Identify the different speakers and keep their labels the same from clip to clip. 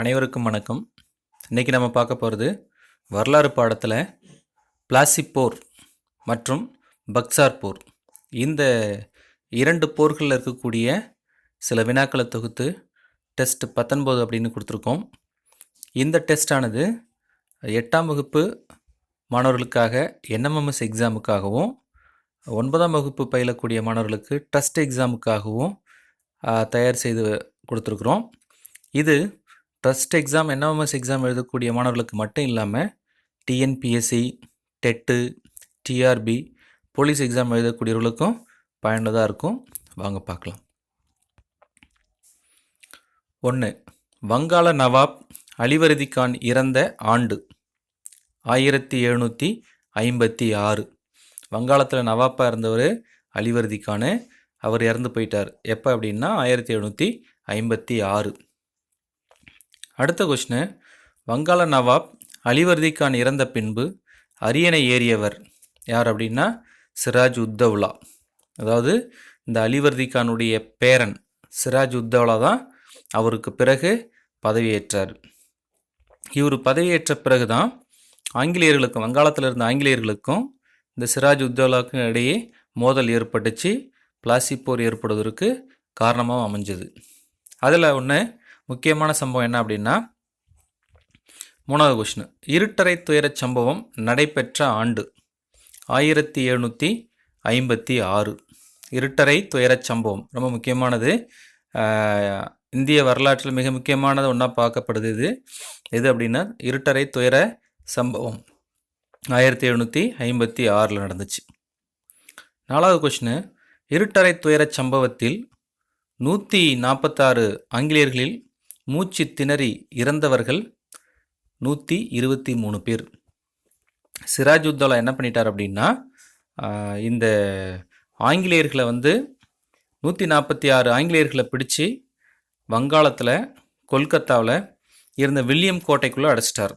Speaker 1: அனைவருக்கும் வணக்கம். இன்றைக்கி நம்ம பார்க்க போகிறது வரலாறு பாடத்தில் பிளாசி போர் மற்றும் பக்சார் போர் இந்த இரண்டு போர்களில் இருக்கக்கூடிய சில வினாக்களை தொகுத்து டெஸ்ட் பத்தொன்பது அப்படின்னு கொடுத்துருக்கோம். இந்த டெஸ்டானது எட்டாம் வகுப்பு மாணவர்களுக்காக என்எம்எம்எஸ் எக்ஸாமுக்காகவும் ஒன்பதாம் வகுப்பு பயிலக்கூடிய மாணவர்களுக்கு ட்ரஸ்ட் எக்ஸாமுக்காகவும் தயார் செய்து கொடுத்துருக்குறோம். இது ட்ரஸ்ட் எக்ஸாம் என்எம்எஸ் எக்ஸாம் எழுதக்கூடிய மாணவர்களுக்கு மட்டும் இல்லாமல் TNPSC TET TRP police exam எழுதக்கூடியவர்களுக்கும் பயனுள்ளதாக இருக்கும். வாங்க பார்க்கலாம். ஒன்று வங்காள நவாப் அலிவர்தி கான் இறந்த ஆண்டு ஆயிரத்தி எழுநூற்றி ஐம்பத்தி ஆறு. வங்காளத்தில் நவாப்பாக இருந்தவர் அலிவர்தி கான் அவர் இறந்து போயிட்டார். எப்போ அப்படின்னா ஆயிரத்தி எழுநூற்றி ஐம்பத்தி ஆறு. அடுத்த கொஷினு வங்காள நவாப் அலிவர்தி கான் இறந்த பின்பு அரியணை ஏறியவர் யார் அப்படின்னா சிராஜ் உத்தவ்லா அதாவது இந்த அலிவர்தி கானுடைய பேரன் சிராஜ் உத்தவ்லா தான் அவருக்கு பிறகு பதவியேற்றார். இவர் பதவியேற்ற பிறகு தான் ஆங்கிலேயர்களுக்கும் வங்காளத்தில் இருந்த ஆங்கிலேயர்களுக்கும் இந்த சிராஜ் உத்தவ்லாவுக்கும் இடையே மோதல் ஏற்பட்டுச்சு பிளாசி போர் ஏற்படுவதற்கு காரணமாக அமைஞ்சது. அதில் ஒன்று முக்கியமான சம்பவம் என்ன அப்படின்னா மூணாவது கொஷின் இருட்டறை துயரச் சம்பவம் நடைபெற்ற ஆண்டு ஆயிரத்தி எழுநூற்றி ஐம்பத்தி ஆறு. இருட்டறை துயரச் சம்பவம் ரொம்ப முக்கியமானது. இந்திய வரலாற்றில் மிக முக்கியமானது ஒன்றா பார்க்கப்படுது இது. எது அப்படின்னா இருட்டறை துயர சம்பவம் ஆயிரத்தி எழுநூற்றி ஐம்பத்தி ஆறில் நடந்துச்சு. நாலாவது கொஷினு இருட்டறை துயரச் சம்பவத்தில் நூற்றி நாற்பத்தாறு ஆங்கிலேயர்களில் மூச்சு திணறி இறந்தவர்கள் நூற்றி இருபத்தி மூணு பேர். சிராஜ் என்ன பண்ணிட்டார் அப்படின்னா இந்த ஆங்கிலேயர்களை வந்து நூற்றி நாற்பத்தி ஆறு ஆங்கிலேயர்களை பிடிச்சு வங்காளத்தில் கொல்கத்தாவில் இருந்த வில்லியம் கோட்டைக்குள்ளே அடைச்சிட்டார்.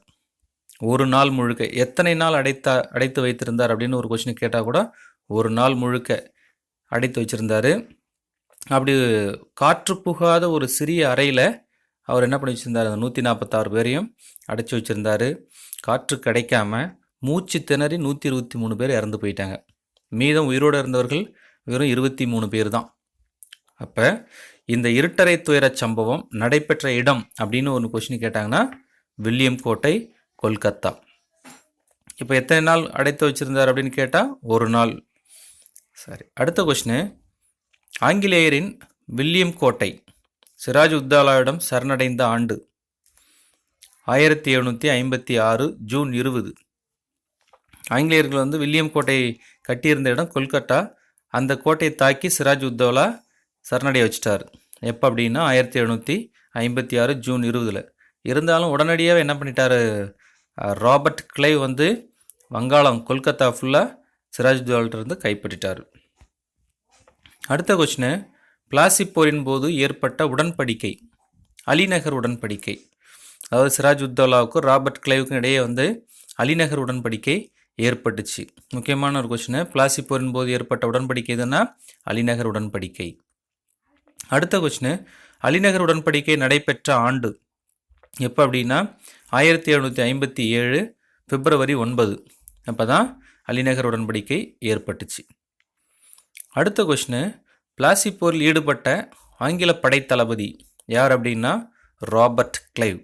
Speaker 1: ஒரு நாள் முழுக்க. எத்தனை நாள் அடைத்தா அடைத்து வைத்திருந்தார் அப்படின்னு ஒரு கொஸ்டின் கேட்டால் கூட ஒரு நாள் முழுக்க அடைத்து வச்சுருந்தார். அப்படி காற்று புகாத ஒரு சிறிய அறையில் அவர் என்ன பண்ணி வச்சுருந்தார்? அந்த நூற்றி நாற்பத்தாறு பேரையும் அடைச்சி வச்சுருந்தார். காற்று கிடைக்காம மூச்சு திணறி நூற்றி இருபத்தி மூணு பேர் இறந்து போயிட்டாங்க. மீதம் உயிரோடு இருந்தவர்கள் வெறும் இருபத்தி மூணு பேர் தான் அப்போ இந்த இருட்டறை துயரச் சம்பவம் நடைபெற்ற இடம் அப்படின்னு ஒரு கொஷின் கேட்டாங்கன்னா வில்லியம் கோட்டை கொல்கத்தா. இப்போ எத்தனை நாள் அடைத்து வச்சுருந்தார் அப்படின்னு கேட்டால் ஒரு நாள். சரி அடுத்த கொஷினு ஆங்கிலேயரின் வில்லியம் கோட்டை சிராஜ் உத்தாலாவிடம் சரணடைந்த ஆண்டு ஆயிரத்தி எழுநூற்றி ஐம்பத்தி ஆறு ஜூன் இருபது. ஆங்கிலேயர்கள் வந்து வில்லியம் கோட்டை கட்டியிருந்த இடம் கொல்கத்தா அந்த கோட்டையை தாக்கி சிராஜ் உத்தோலா சரணடைய வச்சிட்டார். எப்போ அப்படின்னா ஆயிரத்தி எழுநூற்றி ஐம்பத்தி ஆறு ஜூன் இருபதில். இருந்தாலும் உடனடியாக என்ன பண்ணிட்டார்? ராபர்ட் கிளைவ் வந்து வங்காளம் கொல்கத்தா ஃபுல்லாக சிராஜ் உத்தௌலாட்ட இருந்து கைப்பற்றிட்டார். அடுத்த கொஸ்டின் பிளாசி போரின் போது ஏற்பட்ட உடன்படிக்கை அலிநகர் உடன்படிக்கை. அதாவது சிராஜ் உத்தோலாவுக்கும் ராபர்ட் கிளைவுக்கும் இடையே வந்து அலிநகர் உடன்படிக்கை ஏற்பட்டுச்சு. முக்கியமான ஒரு கொஷினு பிளாசி போரின் போது ஏற்பட்ட உடன்படிக்கை எதுன்னா? அலிநகர் உடன்படிக்கை. அடுத்த கொஸ்டின் அலிநகர் உடன்படிக்கை நடைபெற்ற ஆண்டு எப்போ அப்படின்னா? ஆயிரத்தி எழுநூற்றி ஐம்பத்தி ஏழு பிப்ரவரி ஒன்பது. அப்போ தான் அலிநகர் உடன்படிக்கை ஏற்பட்டுச்சு. அடுத்த கொஷினு பிளாசி போரில் ஈடுபட்ட ஆங்கில படைத்தளபதி யார் அப்படின்னா ராபர்ட் கிளைவ்.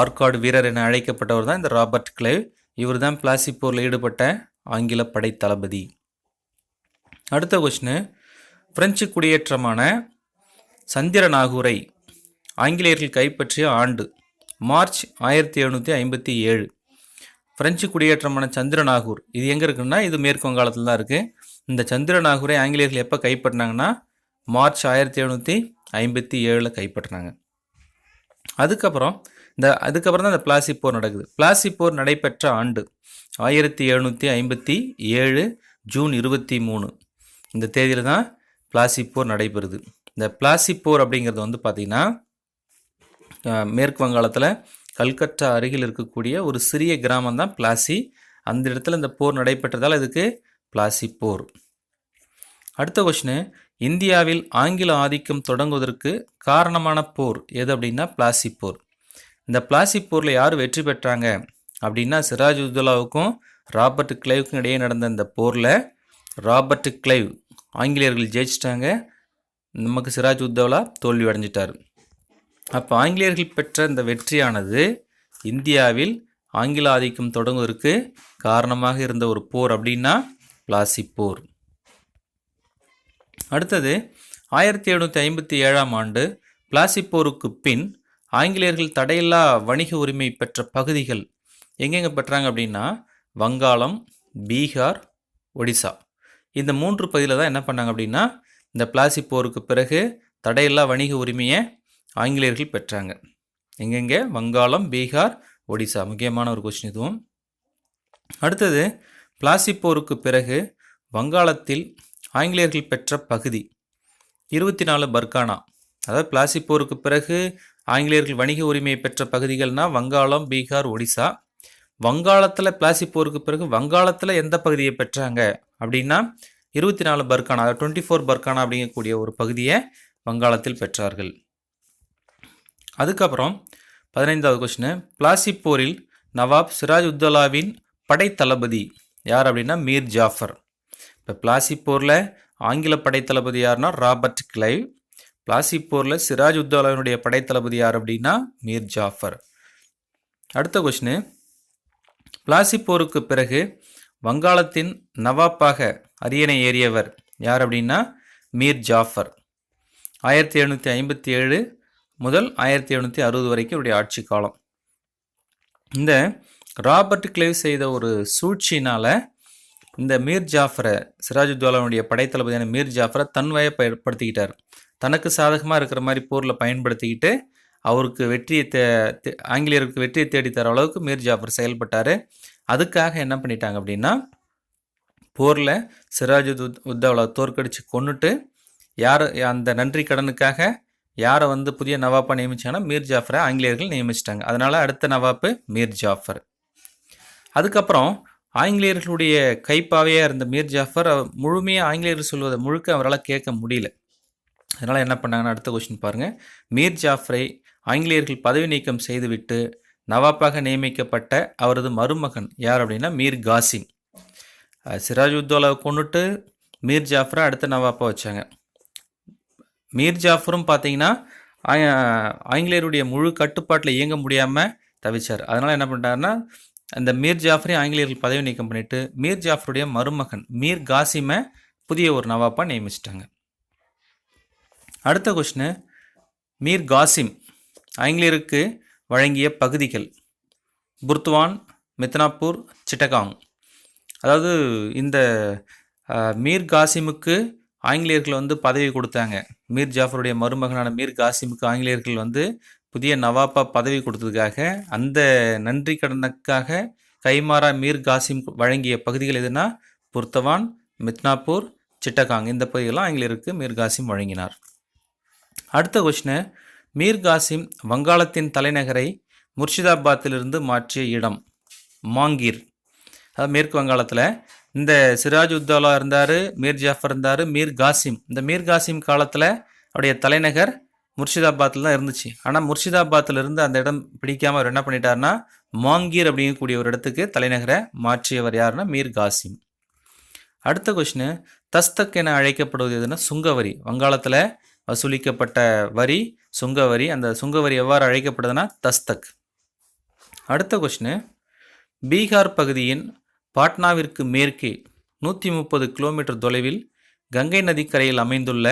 Speaker 1: ஆர்காடு வீரர் என அழைக்கப்பட்டவர் தான் இந்த ராபர்ட் கிளைவ். இவர் தான் பிளாசி போரில் ஈடுபட்ட ஆங்கில படைத்தளபதி. அடுத்த கொஷினு பிரெஞ்சு குடியேற்றமான சந்திரநாகூரை ஆங்கிலேயர்கள் கைப்பற்றிய ஆண்டு மார்ச் ஆயிரத்தி எழுநூற்றி ஐம்பத்தி ஏழு. பிரெஞ்சு குடியேற்றமான சந்திரநாகூர் இது எங்கே இருக்குன்னா இது மேற்கு வங்காளத்தில் தான் இருக்குது இந்த சந்திரநாகூரை ஆங்கிலேயர்கள் எப்போ கைப்பற்றினாங்கன்னா? மார்ச் ஆயிரத்தி எழுநூற்றி ஐம்பத்தி ஏழில் கைப்பற்றினாங்க. அதுக்கப்புறம் இந்த அதுக்கப்புறம் தான் இந்த பிளாசி போர் நடக்குது. பிளாசி போர் நடைபெற்ற ஆண்டு ஆயிரத்தி எழுநூற்றி ஐம்பத்தி ஏழு ஜூன் இருபத்தி மூணு. இந்த தேதியில் தான் பிளாசி போர் நடைபெறுது. இந்த பிளாசி போர் அப்படிங்கிறது வந்து பார்த்திங்கன்னா மேற்கு வங்காளத்தில் கல்கட்டா அருகில் இருக்கக்கூடிய ஒரு சிறிய கிராமம் தான் பிளாசி. அந்த இடத்துல இந்த போர் நடைபெற்றதால் இதுக்கு பிளாசி போர் அடுத்த கொஷினு இந்தியாவில் ஆங்கில ஆதிக்கம் தொடங்குவதற்கு காரணமான போர் எது அப்படின்னா பிளாசி போர் இந்த பிளாசி போரில் யார் வெற்றி பெற்றாங்க அப்படின்னா சிராஜ் உத்தௌலாவுக்கும் ராபர்ட் கிளைவுக்கும் இடையே நடந்த இந்த போரில் ராபர்ட் கிளைவ் ஆங்கிலேயர்கள் ஜெயிச்சிட்டாங்க. நமக்கு சிராஜ் உத்தௌலா தோல்வி அடைஞ்சிட்டார். அப்போ ஆங்கிலேயர்கள் பெற்ற இந்த வெற்றியானது இந்தியாவில் ஆங்கில ஆதிக்கம் தொடங்குவதற்கு காரணமாக இருந்த ஒரு போர் அப்படின்னா பிளாசி போர் அடுத்தது ஆயிரத்தி எழுநூற்றி ஐம்பத்தி ஏழாம் ஆண்டு பிளாசி போருக்கு பின் ஆங்கிலேயர்கள் தடையில்லா வணிக உரிமை பெற்ற பகுதிகள் எங்கெங்கே பெற்றாங்க அப்படின்னா வங்காளம் பீகார் ஒடிசா. இந்த மூன்று பகுதியில் தான் என்ன பண்ணாங்க அப்படின்னா இந்த பிளாசி போருக்கு பிறகு தடையில்லா வணிக உரிமையை ஆங்கிலேயர்கள் பெற்றாங்க. எங்கெங்கே? வங்காளம் பீகார் ஒடிசா. முக்கியமான ஒரு கொஸ்டின் இதுவும். அடுத்தது பிளாசி போருக்கு பிறகு வங்காளத்தில் ஆங்கிலேயர்கள் பெற்ற பகுதி. இருபத்தி நாலு பர்கானா. அதாவது பிளாசி போருக்கு பிறகு ஆங்கிலேயர்கள் வணிக உரிமையை பெற்ற பகுதிகள்னா வங்காளம் பீகார் ஒடிசா. வங்காளத்தில் பிளாசி போருக்கு பிறகு வங்காளத்தில் எந்த பகுதியை பெற்றாங்க? அப்படின்னா இருபத்தி நாலு பர்கானா அதாவது டுவெண்ட்டி ஃபோர் பர்கானா அப்படிங்கக்கூடிய ஒரு பகுதியை வங்காளத்தில் பெற்றார்கள். அதுக்கப்புறம் பதினைந்தாவது கொஸ்டின். பிளாசி போரில் நவாப் சிராஜ் உத்தௌலாவின் படைத்தளபதி யார் அப்படின்னா மீர் ஜாஃபர். இப்போ பிளாசி போரில் ஆங்கில படைத்தளபதி யாருன்னா ராபர்ட் கிளைவ் பிளாசி போரில் சிராஜ் உத்தௌலாவினுடைய படைத்தளபதி யார் அப்படின்னா மீர் ஜாஃபர். அடுத்த கொஷினு பிளாசி போருக்கு பிறகு வங்காளத்தின் நவாப்பாக அரியணை ஏறியவர் யார் அப்படின்னா மீர் ஜாஃபர். ஆயிரத்தி எழுநூற்றி ஐம்பத்தி ஏழு முதல் ஆயிரத்தி எழுநூற்றி அறுபது வரைக்கும் இவருடைய ஆட்சி காலம். இந்த ராபர்ட் கிளேவ் செய்த ஒரு சூழ்ச்சினால் இந்த மீர் ஜாஃபரை சிராஜுத்வாலாவுடைய படைத்தளபதியான மீர் ஜாஃபரை தன்வாயை பயன்படுத்திக்கிட்டார் தனக்கு சாதகமாக இருக்கிற மாதிரி போரில் பயன்படுத்திக்கிட்டு அவருக்கு வெற்றியை தே தே- ஆங்கிலேயருக்கு வெற்றியை தேடி தர அளவுக்கு மீர் ஜாஃபர் செயல்பட்டார். அதுக்காக என்ன பண்ணிட்டாங்க அப்படின்னா போரில் சிராஜு உத் தோற்கடித்து கொண்டுட்டு கொன்னுட்டு யார் அந்த நன்றி கடனுக்காக யாரை வந்து புதிய நவாப்பாக நியமிச்சாங்கன்னா மீர் ஜாஃபரை ஆங்கிலேயர்கள் நியமிச்சிட்டாங்க. அதனால் அடுத்த நவாப்பு மீர் ஜாஃபர். அதுக்கப்புறம் ஆங்கிலேயர்களுடைய கைப்பாவையாக இருந்த மீர் ஜாஃபர் அவர் முழுமையாக ஆங்கிலேயர்கள் சொல்வதை முழுக்க அவரால் கேட்க முடியல. அதனால் என்ன பண்ணாங்கன்னா அடுத்த கொஸ்டின் பாருங்கள் மீர் ஜாஃபரை ஆங்கிலேயர்கள் பதவி நீக்கம் செய்துவிட்டு நவாப்பாக நியமிக்கப்பட்ட அவரது மருமகன் யார் அப்படின்னா மீர் காசிம். சிராஜ் உத்தோலாவை கொண்டுட்டு மீர் ஜாஃபரை அடுத்த நவாப்பாக வச்சாங்க. மீர் ஜாஃபரும் பார்த்தீங்கன்னா ஆங்கிலேயருடைய முழு கட்டுப்பாட்டில் இயங்க முடியாமல் தவிச்சார். அதனால் என்ன பண்ணிட்டாருன்னா அந்த மீர் ஜாஃபரை ஆங்கிலேயர்கள் பதவி நீக்கம் பண்ணிட்டு மீர் ஜாஃபருடைய மருமகன் மீர் காசிமை புதிய ஒரு நவாப்பாக நியமிச்சிட்டாங்க. அடுத்த கொஸ்டின் மீர் காசிம் ஆங்கிலேயருக்கு வழங்கிய பகுதிகள் புர்த்வான் மித்னாப்பூர் சிட்டகாங். அதாவது இந்த மீர் காசிமுக்கு ஆங்கிலேயர்கள் வந்து பதவி கொடுத்தாங்க. மீர் ஜாஃபருடைய மருமகனான மீர் காசிமுக்கு ஆங்கிலேயர்கள் வந்து புதிய நவாப்பா பதவி கொடுத்ததுக்காக அந்த நன்றி கடனுக்காக கைமாறா மீர் காசிம் வழங்கிய பகுதிகள் எதுனா புர்த்தவான் மித்னாப்பூர் சிட்டகாங் இந்த பகுதிகளெலாம் ஆங்கிலருக்கு மீர் காசிம் வழங்கினார். அடுத்த கொஸ்டின் மீர் காசிம் வங்காளத்தின் தலைநகரை முர்ஷிதாபாத்திலிருந்து மாற்றிய இடம் மாங்கீர். அதாவது மேற்கு வங்காளத்தில் இந்த சிராஜ் உத்தாலா இருந்தார் மீர் ஜாஃபர் இருந்தார் மீர் காசிம். இந்த மீர் காசிம் காலத்தில் அவருடைய தலைநகர் முர்ஷிதாபாத்தில் தான் இருந்துச்சு. ஆனால் முர்ஷிதாபாத்தில் இருந்து அந்த இடம் பிடிக்காம அவர் என்ன பண்ணிட்டாருன்னா மாங்கீர் அப்படிங்கக்கூடிய ஒரு இடத்துக்கு தலைநகரை மாற்றியவர் யாருன்னா மீர் காசிம். அடுத்த கொஷின் தஸ்தக் என அழைக்கப்படுவது எதுனா சுங்கவரி. வங்காளத்தில் வசூலிக்கப்பட்ட வரி சுங்கவரி. அந்த சுங்கவரி எவ்வாறு அழைக்கப்படுதுன்னா தஸ்தக். அடுத்த கொஷின் பீகார் பகுதியின் பாட்னாவிற்கு மேற்கே நூற்றி முப்பது கிலோமீட்டர் தொலைவில் கங்கை நதிக்கரையில் அமைந்துள்ள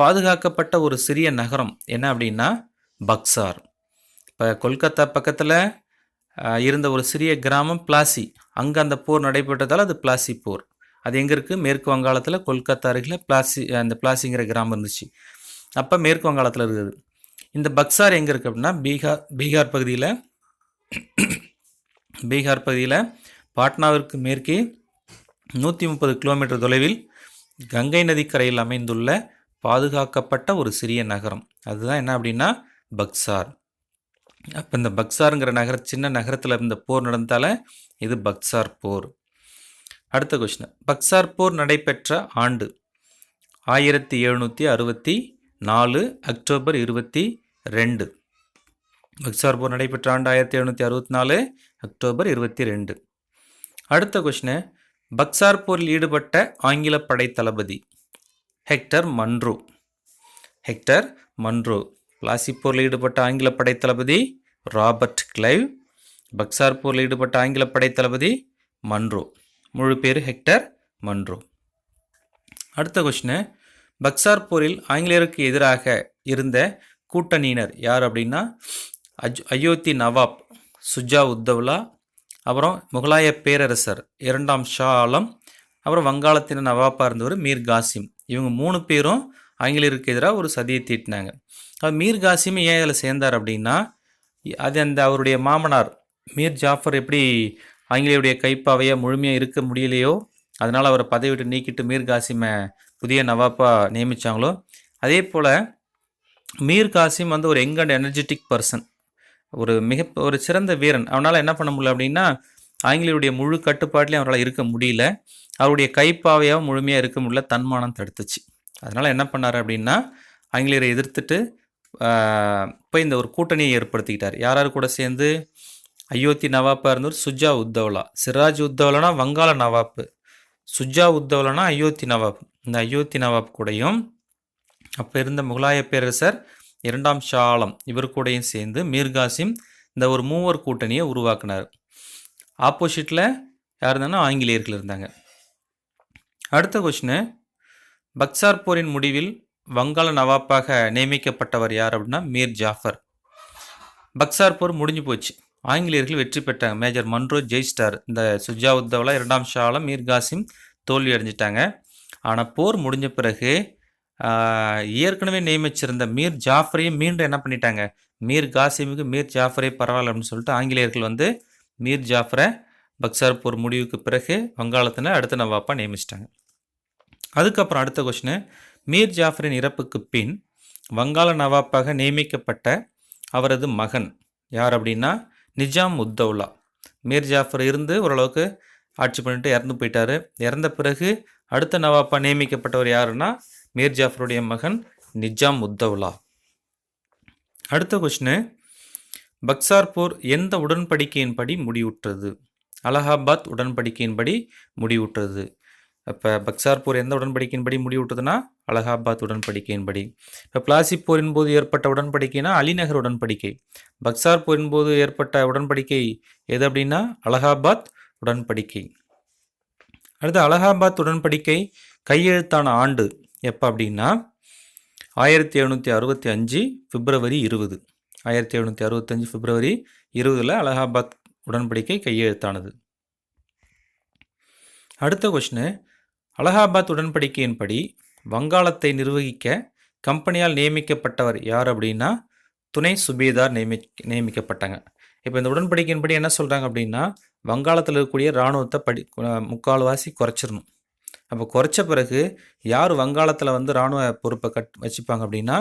Speaker 1: பாதுகாக்கப்பட்ட ஒரு சிறிய நகரம் என்ன அப்படின்னா பக்சார். இப்போ கொல்கத்தா பக்கத்தில் இருந்த ஒரு சிறிய கிராமம் பிளாசி. அங்கே அந்த போர் நடைபெற்றதால் அது பிளாசி போர். அது எங்கே இருக்குது மேற்கு வங்காளத்தில் கொல்கத்தா அருகில் பிளாசி அந்த பிளாசிங்கிற கிராமம் இருந்துச்சு. அப்போ மேற்கு வங்காளத்தில் இருக்குது இந்த பக்சார் எங்கே இருக்குது அப்படின்னா பீகார் பீகார் பகுதியில் பீகார் பகுதியில் பாட்னாவிற்கு மேற்கே நூற்றி முப்பது கிலோமீட்டர் தொலைவில் கங்கை நதிக்கரையில் அமைந்துள்ள பாதுகாக்கப்பட்ட ஒரு சிறிய நகரம். அதுதான் என்ன அப்படின்னா பக்சார். அப்போ இந்த பக்சாருங்கிற நகர சின்ன நகரத்தில் இருந்த போர் நடந்தால இது பக்சார் போர். அடுத்த கொஸ்டின் பக்சார் போர் நடைபெற்ற ஆண்டு ஆயிரத்தி எழுநூற்றி அறுபத்தி நாலு அக்டோபர் இருபத்தி ரெண்டு. பக்சார் போர் நடைபெற்ற ஆண்டு ஆயிரத்தி எழுநூற்றி அறுபத்தி நாலு அக்டோபர் இருபத்தி ரெண்டு. அடுத்த கொஷினு பக்சார் போரில் ஈடுபட்ட ஆங்கில படை தளபதி. Hector Munro. Hector Munro. Plassey போரில் ஈடுபட்ட ஆங்கில படை தளபதி ராபர்ட் கிளைவ் பக்சார் போரில் ஈடுபட்ட ஆங்கில படை தளபதி மன்ரோ. முழு பேர் ஹெக்டர் மன்ரோ. அடுத்த கொஷினு பக்சார் போரில் ஆங்கிலேயருக்கு எதிராக இருந்த கூட்டணியினர் யார் அப்படின்னா அஜ் அயோத்தி நவாப் சுஜா உத்தவ்லா அப்புறம் முகலாய பேரரசர் இரண்டாம் ஷா ஆலம் அப்புறம் வங்காளத்தின் நவாப்பாக இருந்தவர் மீர் காசிம். இவங்க மூணு பேரும் ஆங்கிலேயருக்கு எதிராக ஒரு சதியை தீட்டினாங்க. அது மீர் காசிம் ஏன் இதில் சேர்ந்தார் அப்படின்னா அது அந்த அவருடைய மாமனார் மீர் ஜாஃபர் எப்படி ஆங்கிலேயருடைய கைப்பாவையாக முழுமையாக இருக்க முடியலையோ அதனால் அவரை பதவி விட்டு நீக்கிட்டு மீர் காசிமை புதிய நவாப்பாக நியமித்தாங்களோ அதே போல் மீர் காசிம் வந்து ஒரு யங் அண்ட் எனர்ஜெட்டிக் பர்சன் ஒரு மிக ஒரு சிறந்த வீரன். அவனால் என்ன பண்ண முடியல அப்படின்னா ஆங்கிலேயருடைய முழு கட்டுப்பாட்டிலையும் அவரால் இருக்க முடியல. அவருடைய கைப்பாவையாக முழுமையாக இருக்க முடியல. தன்மானம் தடுத்துச்சு. அதனால் என்ன பண்ணார் அப்படின்னா ஆங்கிலேயரை எதிர்த்துட்டு போய் இந்த ஒரு கூட்டணியை ஏற்படுத்திக்கிட்டார். யார் யார் கூட சேர்ந்து? அயோத்தி நவாப்பாக இருந்தவர் சுஜா உத்தவ்லா. சிராஜ் உத்தவ்லானா வங்காள நவாப்பு. சுஜா உத்தவ்லானா அயோத்தி நவாப் இந்த அயோத்தி நவாப் கூடயும் அப்போ இருந்த முகலாய பேரரசர் இரண்டாம் ஷாலம் இவர் கூடயும் சேர்ந்து மீர்காசிம் இந்த ஒரு மூவர் கூட்டணியை உருவாக்குனார். ஆப்போசிட்டில் யார் இருந்தாங்கன்னா ஆங்கிலேயர்கள் இருந்தாங்க. அடுத்த கொஷினு பக்சார் போரின் முடிவில் வங்காள நவாப்பாக நியமிக்கப்பட்டவர் யார் அப்படின்னா மீர் ஜாஃபர். பக்சார் போர் முடிஞ்சு போச்சு. ஆங்கிலேயர்கள் வெற்றி பெற்றாங்க மேஜர் மன்ரோ ஜெய்ஸ்டார் இந்த சுஜா உத்தவ்லா இரண்டாம் ஷாலம் மீர் காசிம் தோல்வி அடைஞ்சிட்டாங்க. ஆனால் போர் முடிஞ்ச பிறகு ஏற்கனவே நியமிச்சிருந்த மீர் ஜாஃபரையும் மீண்டும் என்ன பண்ணிட்டாங்க? மீர் காசிமுக்கு மீர் ஜாஃபரே பரவாயில்ல அப்படின்னு சொல்லிட்டு ஆங்கிலேயர்கள் வந்து மீர் ஜாஃபரை பக்சார் போர் முடிவுக்கு பிறகு வங்காளத்தில் அடுத்த நவாப்பாக நியமிச்சிட்டாங்க. அதுக்கப்புறம் அடுத்த கொஷினு மீர் ஜாஃபரின் இறப்புக்கு பின் வங்காள நவாப்பாக நியமிக்கப்பட்ட அவரது மகன் யார் அப்படின்னா நிஜாம் உத்தௌலா. மீர் ஜாஃபர் இருந்து ஓரளவுக்கு ஆட்சி பண்ணிட்டு இறந்து போயிட்டாரு. இறந்த பிறகு அடுத்த நவாப்பாக நியமிக்கப்பட்டவர் யாருன்னா மீர் ஜாஃபருடைய மகன் நிஜாம் உத்தௌலா. அடுத்த கொஷினு பக்சார் போர் எந்த உடன்படிக்கையின்படி முடிவுற்றது? அலகாபாத் உடன்படிக்கையின்படி முடிவுற்றது. இப்போ பக்சார் போர் எந்த உடன்படிக்கையின்படி முடிவுற்றதுன்னா அலகாபாத் உடன்படிக்கையின்படி. இப்போ பிளாசி போரின் போது ஏற்பட்ட உடன்படிக்கைனா அலிநகர் உடன்படிக்கை. பக்சார் போரின் போது ஏற்பட்ட உடன்படிக்கை எது அப்படின்னா அலகாபாத் உடன்படிக்கை. அடுத்து அலகாபாத் உடன்படிக்கை கையெழுத்தான ஆண்டு எப்போ அப்படின்னா ஆயிரத்தி எழுநூற்றி அறுபத்தி அஞ்சு பிப்ரவரி இருபது. ஆயிரத்தி எழுநூற்றி அறுபத்தஞ்சு பிப்ரவரி இருபதில் அலகாபாத் உடன்படிக்கை கையெழுத்தானது. அடுத்த கொஷினு அலகாபாத் உடன்படிக்கையின்படி வங்காளத்தை நிர்வகிக்க கம்பெனியால் நியமிக்கப்பட்டவர் யார் அப்படின்னா துணை சுபேதார் நியமி நியமிக்கப்பட்டாங்க. இப்போ இந்த உடன்படிக்கையின்படி என்ன சொல்கிறாங்க அப்படின்னா வங்காளத்தில் இருக்கக்கூடிய இராணுவத்தை படி முக்கால்வாசி குறைச்சிடணும் அப்போ குறைச்ச பிறகு யார் வங்காளத்தில் வந்து இராணுவ பொறுப்பை கட் வச்சுப்பாங்க அப்படின்னா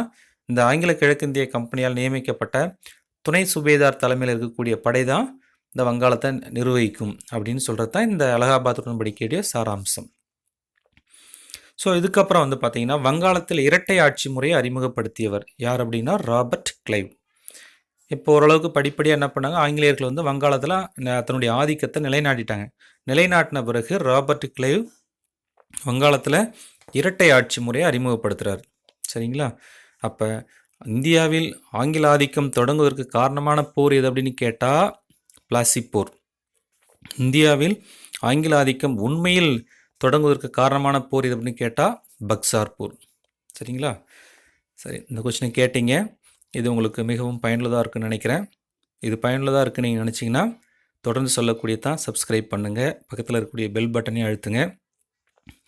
Speaker 1: இந்த ஆங்கில கிழக்கிந்திய கம்பெனியால் நியமிக்கப்பட்ட துணை சுபேதார் தலைமையில் இருக்கக்கூடிய படை தான் இந்த வங்காளத்தை நிர்வகிக்கும் அப்படின்னு சொல்கிறது தான் இந்த அலகாபாத் உடன்படிக்கையுடைய சாராம்சம். ஸோ இதுக்கப்புறம் வந்து பார்த்தீங்கன்னா வங்காளத்தில் இரட்டை ஆட்சி முறையை அறிமுகப்படுத்தியவர் யார் அப்படின்னா ராபர்ட் கிளைவ். இப்போ ஓரளவுக்கு படிப்படியாக என்ன பண்ணாங்க ஆங்கிலேயர்கள் வந்து வங்காளத்தில் தன்னுடைய ஆதிக்கத்தை நிலைநாட்டிட்டாங்க. நிலைநாட்டின பிறகு ராபர்ட் கிளைவ் வங்காளத்தில் இரட்டை ஆட்சி முறையை அறிமுகப்படுத்துகிறார் சரிங்களா? அப்போ இந்தியாவில் ஆங்கில ஆதிக்கம் தொடங்குவதற்கு காரணமான போர் எது அப்படின்னு கேட்டால் பிளாசி போர் இந்தியாவில் ஆங்கில ஆதிக்கம் உண்மையில் தொடங்குவதற்கு காரணமான போர் எது அப்படின்னு கேட்டால் பக்சார் போர் சரிங்களா? சரி இந்த கொஸ்டினை கேட்டீங்க. இது உங்களுக்கு மிகவும் பயனுள்ளதாக இருக்குன்னு நினைக்கிறேன். இது பயனுள்ளதாக இருக்குன்னு நீங்கள் நினச்சிங்கன்னா தொடர்ந்து சொல்லக்கூடிய தான் சப்ஸ்கிரைப் பண்ணுங்கள் பக்கத்தில் இருக்கக்கூடிய பெல் பட்டனையும் அழுத்துங்க.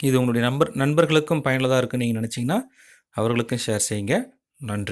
Speaker 1: இது உங்களுடைய நண்பர் நண்பர்களுக்கும் பயனுள்ளதாக இருக்குன்னு நீங்கள் நினச்சிங்கன்னா அவர்களுக்கும் ஷேர் செய்யுங்க. நன்றி.